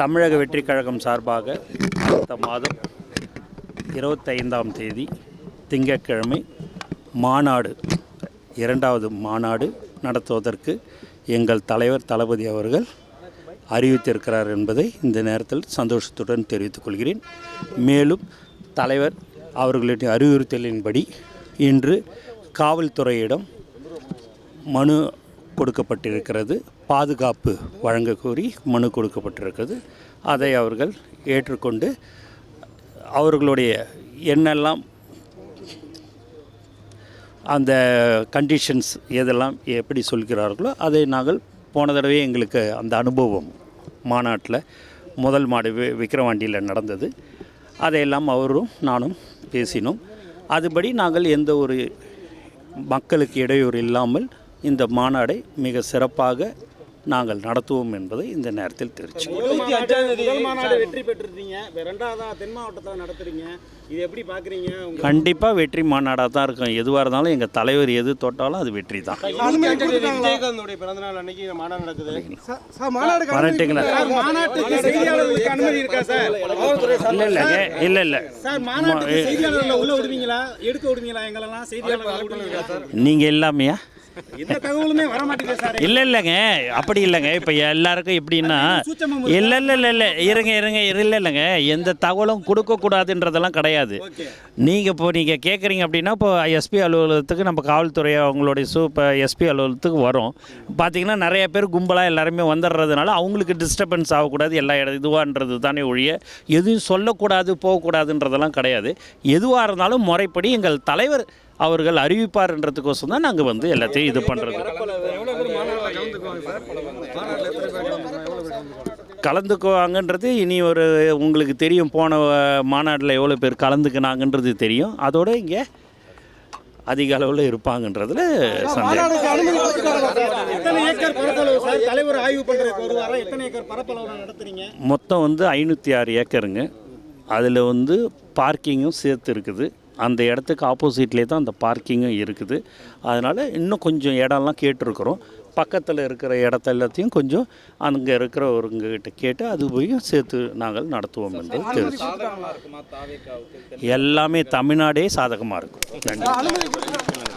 தமிழக வெற்றி கழகம் சார்பாக அடுத்த மாதம் இருபத்தைந்தாம் தேதி திங்கட்கிழமை மாநாடு இரண்டாவது மாநாடு நடத்துவதற்கு எங்கள் தலைவர் தளபதி அவர்கள் அறிவித்திருக்கிறார் என்பதை இந்த நேரத்தில் சந்தோஷத்துடன் தெரிவித்துக் கொள்கிறேன். மேலும் தலைவர் அவர்களுடைய அறிவுறுத்தலின்படி இன்று காவல்துறையிடம் மனு கொடுக்கப்பட்டிருக்கிறது. பாதுகாப்பு வழங்க கோரி மனு கொடுக்கப்பட்டிருக்கிறது. அதை அவர்கள் ஏற்றுக்கொண்டு அவர்களுடைய என்னெல்லாம் அந்த கண்டிஷன்ஸ் எதெல்லாம் எப்படி சொல்கிறார்களோ அதை நாங்கள் போன தடவை எங்களுக்கு அந்த அனுபவம் மாநாட்டில் முதல் மாடு வி விக்கிரவாண்டியில் நடந்தது. அதையெல்லாம் அவரும் நானும் பேசினோம். அதுபடி நாங்கள் எந்த ஒரு மக்களுக்கு இடையூறு இல்லாமல் இந்த மாநாடை மிக சிறப்பாக நாங்கள் நடத்துவோம் என்பதை இந்த நேரத்தில் தெரிவிச்சுக்கிறோம். கண்டிப்பாக வெற்றி மாநாடாக தான் இருக்கும். எதுவாக இருந்தாலும் எங்கள் தலைவர் எது தொட்டாலும் அது வெற்றி தான். வரட்டுங்களா இல்லை இல்லை இல்லை சார் நீங்கள் எல்லாமையா எந்த தகவலுமே வர மாட்டேங்குது சார். இல்லை இல்லைங்க. அப்படி இல்லைங்க. இப்போ எல்லாருக்கும் எப்படின்னா இல்லை இல்லை இல்லை இல்லை. இருங்க இருங்க இல்லை இல்லைங்க. எந்த தகவலும் கொடுக்கக்கூடாதுன்றதெல்லாம் கிடையாது. நீங்கள் இப்போ நீங்கள் கேட்குறீங்க அப்படின்னா இப்போ எஸ்பி அலுவலகத்துக்கு நம்ம காவல்துறை அவங்களுடைய சூ இப்போ எஸ்பி அலுவலகத்துக்கு வரும். பார்த்தீங்கன்னா நிறைய பேர் கும்பலாக எல்லாருமே வந்துடுறதுனால அவங்களுக்கு டிஸ்டர்பன்ஸ் ஆகக்கூடாது எல்லா இடம் இதுவான்றது தானே ஒழிய எதுவும் சொல்லக்கூடாது போகக்கூடாதுன்றதெல்லாம் கிடையாது. எதுவாக இருந்தாலும் முறைப்படி எங்கள் தலைவர் அவர்கள் அறிவிப்பார்ன்றதுக்கோசம் தான் நாங்கள் வந்து எல்லாத்தையும் இது பண்ணுறது கலந்துக்குவாங்கன்றது இனி ஒரு உங்களுக்கு தெரியும் போன மாநாட்டில் எவ்வளோ பேர் கலந்துக்கினாங்கன்றது தெரியும். அதோட இங்கே அதிக அளவில் இருப்பாங்கன்றதுல சந்தேகம். மொத்தம் வந்து ஐநூற்றி ஆறு ஏக்கருங்க. அதில் வந்து பார்க்கிங்கும் சேர்த்து இருக்குது. அந்த இடத்துக்கு ஆப்போசிட்லேயே தான் அந்த பார்க்கிங்கும் இருக்குது. அதனால் இன்னும் கொஞ்சம் இடம்லாம் கேட்டிருக்கிறோம். பக்கத்தில் இருக்கிற இடத்த எல்லாத்தையும் கொஞ்சம் அங்கே இருக்கிறவங்ககிட்ட கேட்டு அது போய் சேர்த்து நாங்கள் நடத்துவோம் என்பது தெரிஞ்சு எல்லாமே தமிழ்நாடே சாதகமாக இருக்கும். நன்றி.